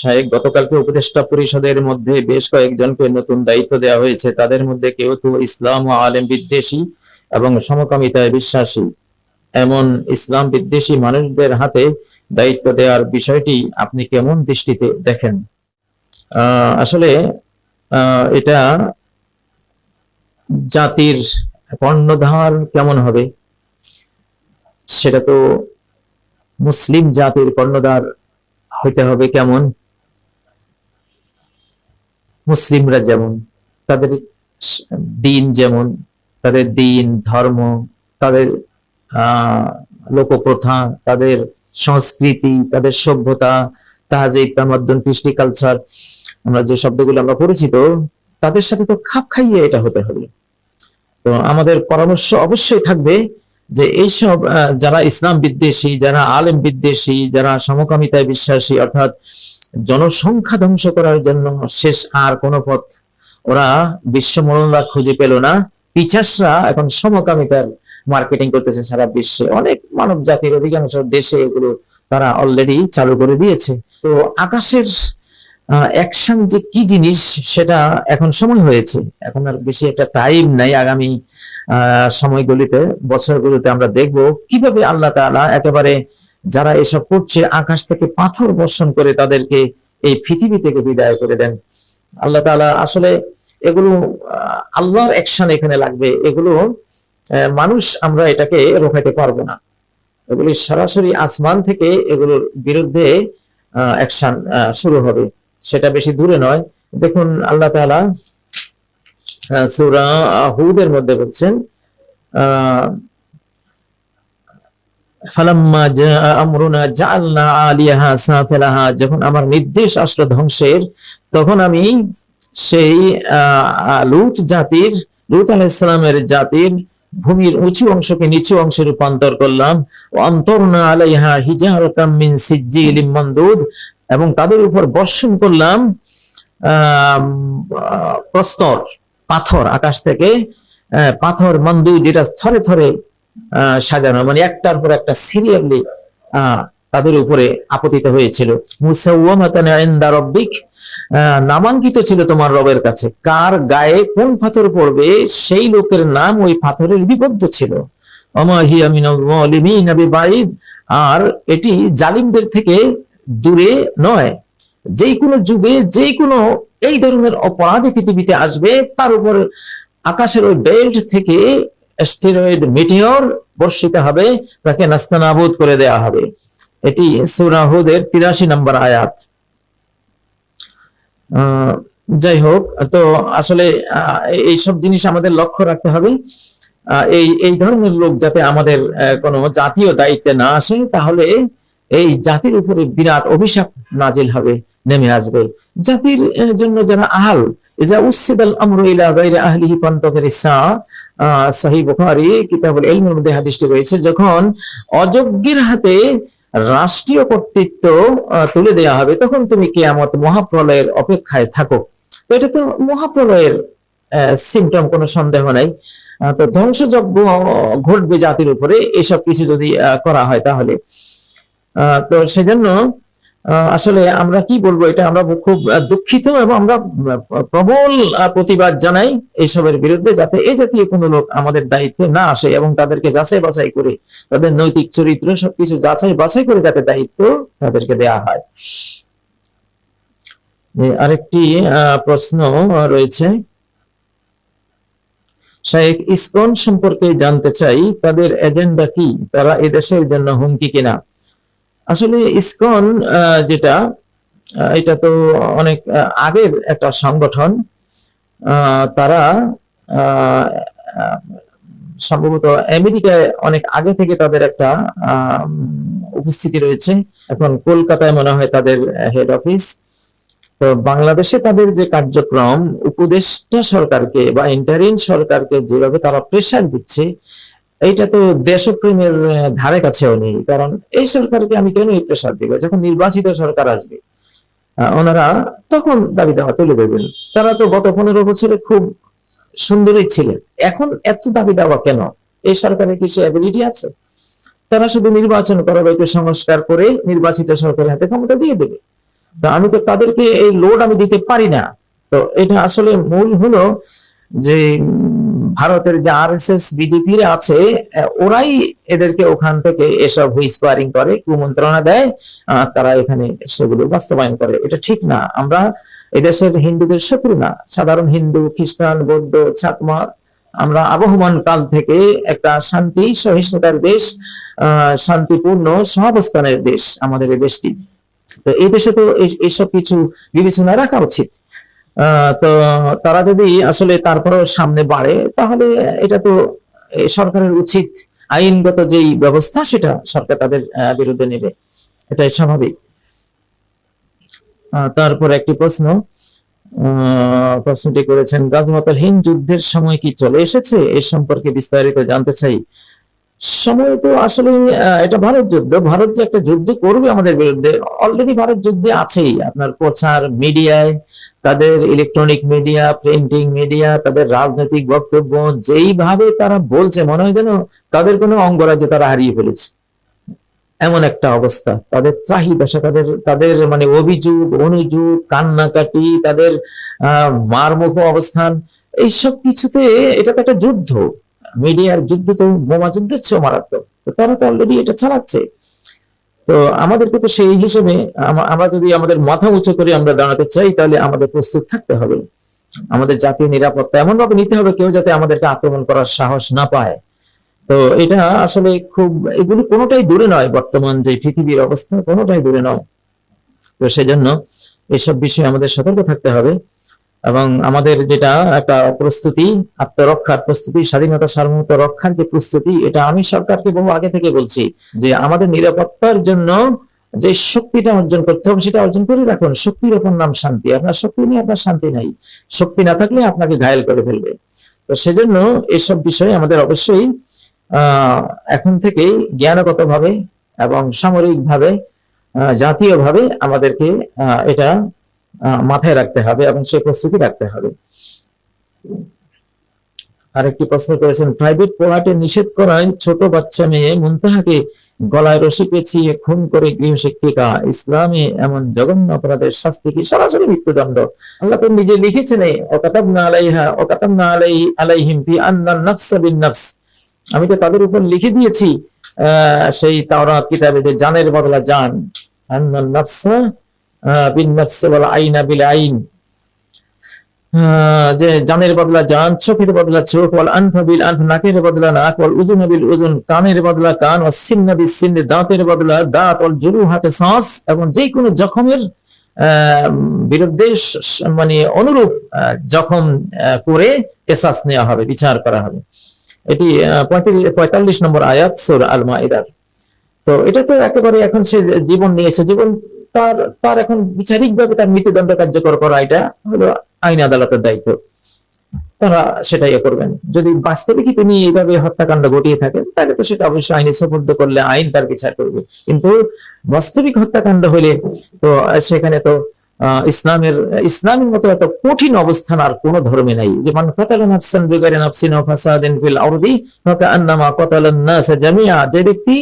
শাহেক গতকালকে উপদেষ্টা পরিষদের মধ্যে বেশ কয়েকজনকে নতুন দায়িত্ব দেওয়া হয়েছে। তাদের মধ্যে কেউ কেউ ইসলাম ও আলেম বিদ্বেষী এবং সমকামিতায় বিশ্বাসী। এমন ইসলাম বিদ্বেষী মানুষদের হাতে দায়িত্ব দেওয়ার বিষয়টি আপনি কেমন দৃষ্টিতে দেখেন? আসলে এটা জাতির কর্ণধার কেমন হবে? সেটা তো মুসলিম জাতির কর্ণধার হইতে হবে কেমন? মুসলিমরা যেমন, তাদের দিন যেমন, তাদের দিন, ধর্ম, তাদের লোকপ্রথা, তাদের সংস্কৃতি, তাদের সভ্যতা তাহাজিব তামাদ্দুন, কৃষ্টি কালচার আমরা যে শব্দগুলো আমরা পরিচিত, তাদের সাথে তো খাপ খাইয়ে এটা হতে হবে। তো আমাদের পরামর্শ অবশ্যই থাকবে যে এইসব যারা ইসলাম বিদ্বেষী, যারা আলেম বিদ্বেষী, যারা সমকামিতায় বিশ্বাসী, অর্থাৎ জনসংখ্যা ধ্বংস করার জন্য শেষ আর কোন পথ। ওরা বিশ্ব বিশ্বমরণরা খুঁজে পেল না। পিছাসরা এখন সমকামিতার মার্কেটিং করতেছে সারা বিশ্বে। অনেক মানব জাতির অধিকাংশ দেশে এগুলো তারা অলরেডি চালু করে দিয়েছে। তো আকাশের অ্যাকশন যে কি জিনিস সেটা এখন সময় হয়েছে। এখন আর বেশি একটা টাইম নাই আগামী সময়গুলিতে, বছরগুলিতে আমরা দেখব। কীভাবে আল্লাহ তাআলা একেবারে যারা এসব করছে, আকাশ থেকে পাথর বর্ষণ করে তাদেরকে এই পৃথিবী থেকে বিদায় করে দেন। আল্লাহ তাআলা আসলে এগুলো আল্লাহর অ্যাকশন এখানে লাগবে। এগুলো মানুষ আমরা এটাকে রোখাইতে পারব না। এগুলি সরাসরি আসমান থেকে এগুলোর বিরুদ্ধে অ্যাকশন শুরু হবে। সেটা বেশি দূরে নয়। দেখুন, আল্লাহ তাআলা সূরা হুদের মধ্যে বলছেন, আহ যখন আমার নির্দেশ আসলো ধ্বংসের, তখন আমি সেই লুত জাতির, লুত আলাইহিস সালামের জাতির ভূমির উঁচু অংশকে নিচু অংশে রূপান্তর করলাম। অন্তরনা আলাইহা হিজারাতাম মিন সিজ্জিলিম মানদুদ এবং তাদের উপর বর্ষণ করলাম প্রস্তর, পাথর, আকাশ থেকে পাথর মন্দু যেটা থরে থরে সাজানো। মানে একটার পর একটা সিরিয়ালি তাদের উপরে আপতিত হয়েছিল। নামাঙ্কিত ছিল তোমার রবের কাছে। কার গায়ে কোন পাথর পড়বে, সেই লোকের নাম ওই পাথরের বিবদ্ধ ছিল। আর এটি জালিমদের থেকে দূরে নয়। যেই কোনো যুগে, যেই কোনো এই ধরনের অপরাধী পৃথিবীতে আসবে, তার উপর আকাশের ওই বেল্ট থেকে স্টেরয়েড মিটিওর বর্ষিত হবে তাকে নাস্তানাবুদ করে দেওয়া হবে। এটি সুরাহুদের তিরাশি নম্বর আয়াত। যাই হোক তো আসলে আহ, এইসব জিনিস আমাদের লক্ষ্য রাখতে হবে। এই এই ধরনের লোক যাতে আমাদের কোনো জাতীয় দায়িত্বে না আসে তাহলে এই জাতির উপরে বিরাট অভিশাপ নাজিল হবে নেমে আসবে। জাতির জন্য যারা আহাল ইজা উসিদাল আমরু ইলা গায়রি আহলিহি ফান্তাযির ইসা সহিহ বুখারী কিতাবুল মধ্যে হাদিসটি রয়েছে, যখন অযোগ্যের হাতে রাষ্ট্রীয় কর্তৃত্ব তুলে দেওয়া হবে, তখন তুমি কিয়ামত মহাপ্রলয়ের অপেক্ষায় থাকো। তো এটা তো মহাপ্রলয়ের সিমটম কোনো সন্দেহ নাই। তো ধ্বংসযজ্ঞ ঘটবে জাতির উপরে, এসব কিছু যদি করা হয় তাহলে। তো সেজন্য আসলে আমরা কি বলব, এটা আমরা খুব দুঃখিত এবং আমরা প্রবল প্রতিবাদ জানাই এইসবের বিরুদ্ধে যাতে এই জাতীয় কোনো লোক আমাদের দায়িত্বে না আসে এবং তাদেরকে যাচাই বাছাই করে, তাদের নৈতিক চরিত্র সবকিছু যাচাই বাছাই করে যাতে দায়িত্ব তাদেরকে দেয়া হয়। আরেকটি প্রশ্ন রয়েছে। শাহেখ ইসকন সম্পর্কে জানতে চাই, তাদের এজেন্ডা কি? তারা এদেশের জন্য হুমকি কিনা? আসলে ইসকন যেটা এটা তো অনেক আগের একটা সংগঠন তারা সম্ভবত আমেরিকায় অনেক আগে থেকে তাদের একটা উপস্থিতি রয়েছে। এখন কলকাতায় মনে হয় তাদের হেড অফিস তো বাংলাদেশে তাদের যে কার্যক্রম, উপদেষ্টা সরকারকে বা ইন্টারিন সরকারকে যেভাবে তারা প্রেসার দিচ্ছে এইটা তো দেশপ্রেমের ধারে কাছেও নেই কারণ এই সরকারকে আমি কেন প্রেসার দিব? যখন নির্বাচিত সরকার আসবে ওনারা তখন দাবি দাওয়া তুলে দেবেন। তারা তো গত পনেরো বছরে খুব সুন্দরই ছিলেন। এখন এত দাবি দাওয়া কেন? এই সরকারের কিছু অ্যাবিলিটি আছে? তারা শুধু নির্বাচন করাবে একটু সংস্কার করে নির্বাচিত সরকারের হাতে ক্ষমতা দিয়ে দেবে। তো আমি তো তাদেরকে এই লোড আমি দিতে পারি না। তো এটা আসলে মূল হলো যে ভারতের যে আর এস এস বিজেপি আছে, ওরাই এদেরকে ওখান থেকে এসব হুইসপারিং করে, কুমন্ত্রণা দেয় তারা এখানে সেগুলো বাস্তবায়ন করে। এটা ঠিক না। আমরা এদেশের হিন্দুদের শত্রু না। সাধারণ হিন্দু, খ্রিস্টান, বৌদ্ধ চাকমা আমরা আবহমান কাল থেকে একটা শান্তি, সহিষ্ণুতার দেশ শান্তিপূর্ণ সহাবস্থানের দেশ আমাদের এই দেশটি। তো এই দেশে তো এই- এইসব কিছু বিবেচনায় রাখা উচিত। তো তারা যদি আসলে তারপরেও সামনে বাড়ে, তাহলে এটা তো সরকারের উচিত আইনগত যেই ব্যবস্থা, সেটা সরকার তাদের বিরুদ্ধে নেবে। এটাই স্বাভাবিক। তারপর একটি প্রশ্ন প্রশ্নটি করেছেন গাজমাতাল হিন্দ যুদ্ধের সময় কি চলে এসেছে? এ সম্পর্কে বিস্তারিত জানতে চাই। সময় তো আসলে এটা ভারত যুদ্ধ। ভারত যে একটা যুদ্ধ করবে আমাদের বিরুদ্ধে অলরেডি ভারত যুদ্ধে আছেই। আপনার প্রচার মিডিয়ায়, তাদের ইলেকট্রনিক মিডিয়া প্রিন্টিং মিডিয়া তাদের রাজনৈতিক বক্তব্য, যেইভাবে তারা বলছে, মনে হয় যেন তাদের কোনো অঙ্গরাজ্য তারা হারিয়ে ফেলেছে। এমন একটা অবস্থা। তাদের চাহিদা তাদের তাদের মানে অভিযোগ, অনুযোগ, কান্নাকাটি, তাদের, আহ, মারমুখ অবস্থান, এইসব কিছুতে এটা তো একটা যুদ্ধ। মিডিয়ার যুদ্ধ তো বোমা যুদ্ধের চেয়েও মারাত্মক। তারা তো অলরেডি এটা চালাচ্ছে। তো আমাদেরকে তো সেই হিসেবে আমরা যদি আমাদের মাথা উঁচু করে আমরা দাঁড়াতে চাই, তাহলে আমাদের প্রস্তুত থাকতে হবে। আমাদের জাতীয় নিরাপত্তা এমন ভাবে নিতে হবে কেউ যাতে আমাদেরকে আক্রমণ করার সাহস না পায়। তো এটা আসলে খুব, এগুলো কোনোটাই দূরে নয় বর্তমান যে পৃথিবীর অবস্থা, কোনোটাই দূরে নয়। তো সেজন্য এসব বিষয়ে আমাদের সতর্ক থাকতে হবে। এবং আমাদের যেটা একটা প্রস্তুতি আত্মরক্ষার প্রস্তুতি স্বাধীনতা সার্বভৌমত্ব রক্ষার যে প্রস্তুতি এটা আমি সরকারকে বহু আগে থেকে বলছি যে আমাদের নিরাপত্তার জন্য যে শক্তিটা অর্জন করতে হবে সেটা অর্জন করে রাখুন। শক্তির ওপর নাম শান্তি। আপনার শক্তি নেই আপনার শান্তি নাই। শক্তি না থাকলে আপনাকে ঘায়েল করে ফেলবে। তো সেজন্য এসব বিষয়ে আমাদের অবশ্যই এখন থেকেই জ্ঞানগত ভাবে এবং সামরিক ভাবে জাতীয়ভাবে আমাদেরকে আহ, এটা মাথায় রাখতে হবে এবং সেই প্রস্তুতি রাখতে হবে। আরেকটি প্রশ্ন করেছেন প্রাইভেট পড়াতে নিষেধ করায় ছোট বাচ্চা মেয়ে মুনতাহাকে গলায় রশি পেঁচিয়ে খুন করে গৃহশিক্ষিকা ইসলামে এমন জঘন্য অপরাধের শাস্তি কি? সরাসরি মৃত্যুদণ্ড। আল্লাহ তো নিজে লিখেছেন আমি তো তাদের উপর লিখে দিয়েছি আহ, সেই তাওরাত কিতাবে যে জানের বদলা জান আন্নান নাফসা যে জানের বদলা জান, চোখের বদলা চোখ আনফা নাকের বদলা নাক উজুন উজুন, কানের বদলা কান সিন্না দাঁতের বদলা দাঁত জুরু হাতে শ্বাস এবং যে কোনো জখমের বিরুদ্ধে মানে অনুরূপ জখম করে এসাস নেওয়া হবে, বিচার করা হবে। এটি পঁয়তাল্লিশ নম্বর আয়াত, সুর আল মাইদার তো এটা তো একেবারে এখন সে জীবন নিয়েছে জীবন তার তার এখন বিচারিক ভাবে তার মৃত্যুদণ্ড কার্যকর করা এটা হলো আইন আদালতের দায়িত্ব। তারা সেটাই করবেন। যদি বাস্তবে কি তিনি এইভাবে হত্যাকাণ্ড ঘটিয়ে থাকেন, তাহলে তো সেটা অবশ্যই আইনে সুপর্দ করলে আইন তার বিচার করবে। কিন্তু বাস্তবিক হত্যাকাণ্ড হলে তো সেখানে তো ইসলামের ইসলামের মতো এত কঠিন অবস্থান আর কোন ধর্মে নাই। যে মান জামিয়া যে ব্যক্তি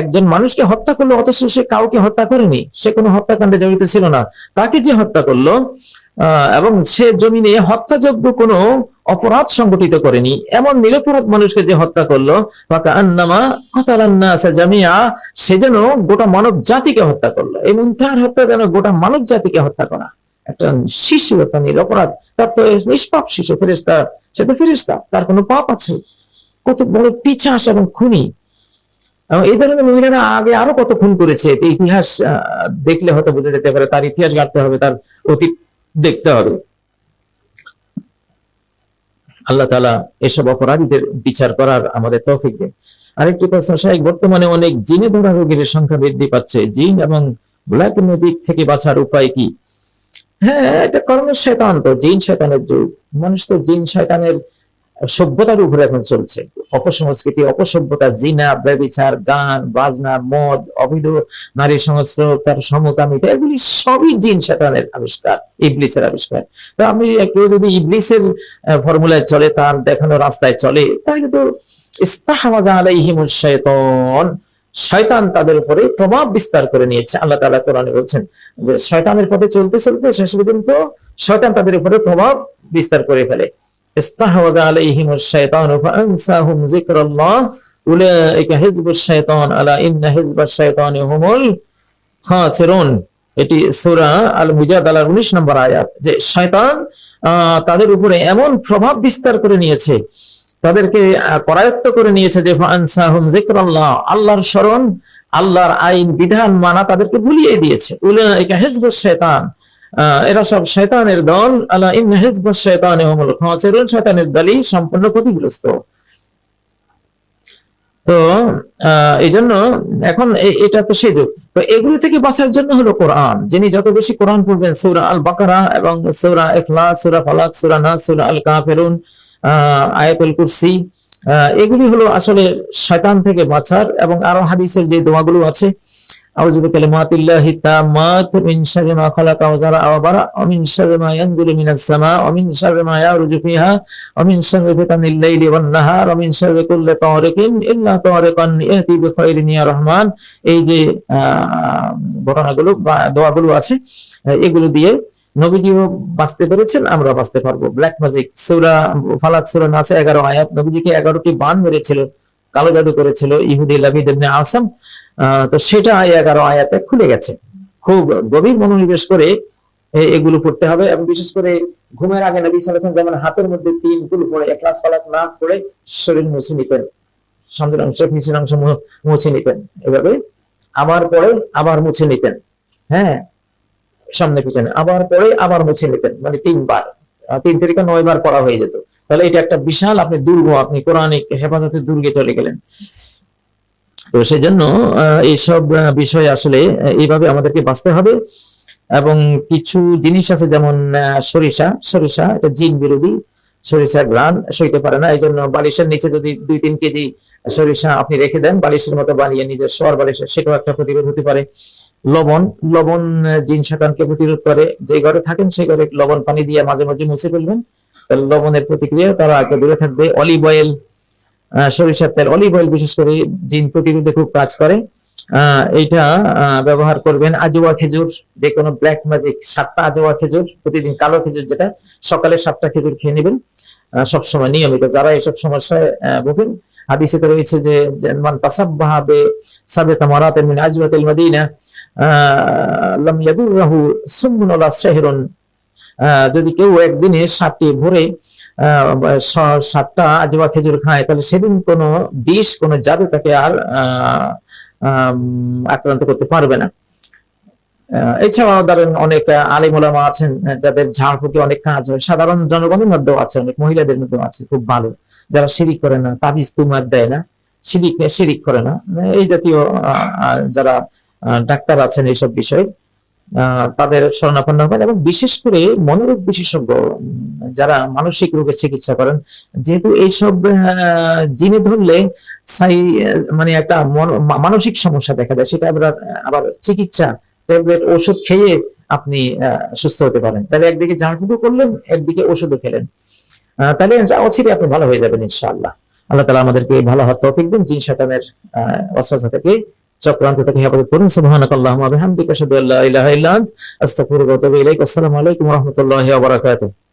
একজন মানুষকে হত্যা করল, অথচ সে কাউকে হত্যা করেনি, সে কোনো হত্যাকাণ্ডে জড়িত ছিল না। তাকে যে হত্যা করল এবং সে জমিনে হত্যাযোগ্য কোনো অপরাধ সংগঠিত করেনি। এমন নিরপরাধ মানুষকে যে হত্যা করল সে যেন গোটা মানব জাতিকে হত্যা করল এই মুনতাহার হত্যা যেন গোটা মানব জাতিকে হত্যা করা। একটা শিশু, একটা নিরপরাধ, তার তো নিষ্পাপ শিশু ফেরেস্তা সে তো ফেরেস্তা তার কোনো পাপ আছে? কত বড় পিছাস এবং খুনি। এবং এই ধরনের মহিলারা আগে আরও কত খুন করেছে ইতিহাস দেখলে হয়তো বোঝা যেতে পারে, তার ইতিহাস ঘাটতে হবে, তার অতীত দেখতে হবে। আল্লাহ তালা এসব অপরাধীদের বিচার করার আমাদের তৌফিক দেন। আরেকটি প্রশ্ন সাহেব বর্তমানে অনেক জিনে ধরা রোগীর সংখ্যা বৃদ্ধি পাচ্ছে। জিন এবং ব্ল্যাক ম্যাজিক থেকে বাঁচার উপায় কি? হ্যাঁ এটা কর্ম শয়তান তো, জিন শয়তানের যুগ। মানুষ তো জিন শয়তানের সভ্যতার উপরে এখন চলছে। অপসংস্কৃতি, অপসভ্যতা, জিনা, ব্যবিচার, গান, বাজনা, মদ, অবৈধ নারী সংস্র তার সমকামিতা এগুলি সবই জিন শয়তানের আবিষ্কার, ইবলিসের আবিষ্কার। তো আমি কেউ যদি ইবলিসের ফর্মুলায় চলে, তার দেখানো রাস্তায় চলে, তাহলে তো ইস্তাহওয়াজা আলাইহিমুশ শাইতান শয়তান তাদের উপরে প্রভাব বিস্তার করে নিয়েছে। আল্লাহ তাআলা কোরআনে বলছেন যে, শয়তানের পথে চলতে চলতে শেষ পর্যন্ত শয়তান তাদের উপরে প্রভাব বিস্তার করে ফেলে। استحوذ عليهم الشيطان فأنساهم ذكر الله أولئك حزب الشيطان ألا إن حزب الشيطان هم الخاسرون এটি সূরা আল মুজাদালার 19 নম্বর আয়াত যে শয়তান আহ, তাদের উপরে এমন প্রভাব বিস্তার করে নিয়েছে তাদেরকে আহ, করায়ত্ত করে নিয়েছে যে ফানসাহুম যিকরাল্লাহ আল্লাহর স্মরণ আল্লাহর আইন বিধান মানা তাদেরকে ভুলিয়ে দিয়েছে উলাইকা হিজবুশ শয়তান আহ, এরা সব শয়তানের দল। আলা ইন হিজবুশ শয়তানি হুমুল খাসিরুন শয়তানের দলই সম্পূর্ণ ক্ষতিগ্রস্ত। তো এই জন্য এখন এটা তো সেই যুগ তো এগুলো থেকে বাঁচার জন্য হলো কোরআন। যিনি যত বেশি কোরআন পড়বেন সূরা আল বাকারা এবং সূরা ইখলাস সূরা ফালাক সূরা নাস সূরা আল কাফিরুন আহ, আয়াতুল কুরসি এগুলি হলো আসলে শয়তান থেকে বাঁচার এবং আরও হাদিসের যে দোয়াগুলো আছে রহমান। এই যে ঘটনাগুলো বা দোয়াগুলো আছে, এগুলো দিয়ে নবীজিও বাঁচতে পেরেছেন, আমরা বাঁচতে পারব। ব্ল্যাক ম্যাজিক সূরা ফালাক, সূরা নাসে 11 আয়াত, নবীজিকে 11টি বান মেরেছিল, কালো জাদু করেছিল ইহুদি লাবিদ ইবনে আসাম। তো সেটা 11 আয়াতে খুলে গেছে। খুব গভীর মনোনিবেশ করে এগুলো পড়তে হবে এবং বিশেষ করে ঘুমের আগে নবী ওয়াসাল্লাম যেমন হাতের মধ্যে তিনগুলো পড়ে একলাস ফালাক নাস পড়ে শরীর মুছে নিতেন। সামনের অংশ, পিছনের অংশ মুছে নিতেন। এভাবে আবার পরে আবার মুছে নিতেন। হ্যাঁ সামনে পিছনে। আবার পরে আবার মুছে নিতেন মানে তিনবার। তিন থেকে নয় বার পড়া হয়ে যেত। তাহলে এটা একটা বিশাল, আপনি দুর্গ, আপনি কোরআনিক হেফাজতের দুর্গে চলে গেলেন। তো সেই জন্য এইসব বিষয় আসলে এইভাবে আমাদেরকে বাঁচতে হবে। এবং কিছু জিনিস আছে, যেমন সরিষা। সরিষা, এটা জিন বিরোধী। সরিষা গ্রান সইতে পারে না। এই জন্য বালিশের নিচে যদি দুই তিন কেজি সরিষা আপনি রেখে দেন, বালিশের মতো বানিয়ে নিজের শোয়ার বালিশে, সেটাও একটা প্রতিরোধ হতে পারে। লবণ লবণ, জিন শতানকে প্রতিরোধ করে। যে ঘরে থাকেন, সেই ঘরে লবণ পানি দিয়ে মাঝে মাঝে মুছে ফেলবেন। লবণের প্রতিক্রিয়া তারা আগে দূরে থাকবে। অলিভ অয়েল সরিষার তেল, অলিভ অয়েল বিশেষ করে জিন প্রতিরোধে খুব কাজ করে। এইটা ব্যবহার করবেন আজোয়া খেজুর, যে কোনো ব্ল্যাক ম্যাজিক সাতটা আজোয়া খেজুর, প্রতিদিন কালো খেজুর যেটা, সকালে সাতটা খেজুর খেয়ে নেবেন। সবসময় নিয়মিত, যারা এইসব সমস্যায় ভোগেন হাদিসে রয়েছে যে মান তাসাব্বাহা বে সাবিতা মিন আজওয়াতিল মাদিনা লাম ইয়াদুররাহু সুম্মুন ওয়ালা শাহরুন। যদি কেউ একদিনে সাতটি ভোরে সাতটা আজবা খেজুর খায়, তাহলে সেদিন কোনো বিষ, কোনো জাদু তাকে আর আক্রান্ত করতে পারবে না। এছাড়াও ধরেন অনেক আলিম ওলামা আছেন যাদের ঝাড়ফুঁকে অনেক কাজ হয়। সাধারণ জনগণের মধ্যেও আছে, অনেক মহিলাদের মধ্যেও আছে, খুব ভালো। যারা শিরিক করে না, তাবিজ তুমার দেয় না, শিরিক শিরিক করে না। এই জাতীয় যারা ডাক্তার আছেন এইসব বিষয়ে তাদের শরণাপন্ন হবেন এবং বিশেষ করে মনোরোগ বিশেষজ্ঞ যারা মানসিক রোগের চিকিৎসা করেন, যেহেতু এইসব জিনে ধরলে মানে একটা মন- মানসিক সমস্যা দেখা যায় সেটা আবার আবার চিকিৎসা ট্যাবলেট ওষুধ খেয়ে আপনি সুস্থ হতে পারেন। তাহলে একদিকে ঝাড়ফুঁকু করলেন একদিকে ওষুধও খেলেন। তাহলে অচিরে আপনি ভালো হয়ে যাবেন ইনশাআল্লাহ। আল্লাহ তালা আমাদেরকে ভালো হওয়ার তৌফিক দিন। জিন সাতামের আহ, থেকে চক্রান্ত থেকে হেফাজত করুন। সুহানকাল্লাহ ওয়া বিহামদিকা আসসালামু আলাইকুম ওয়া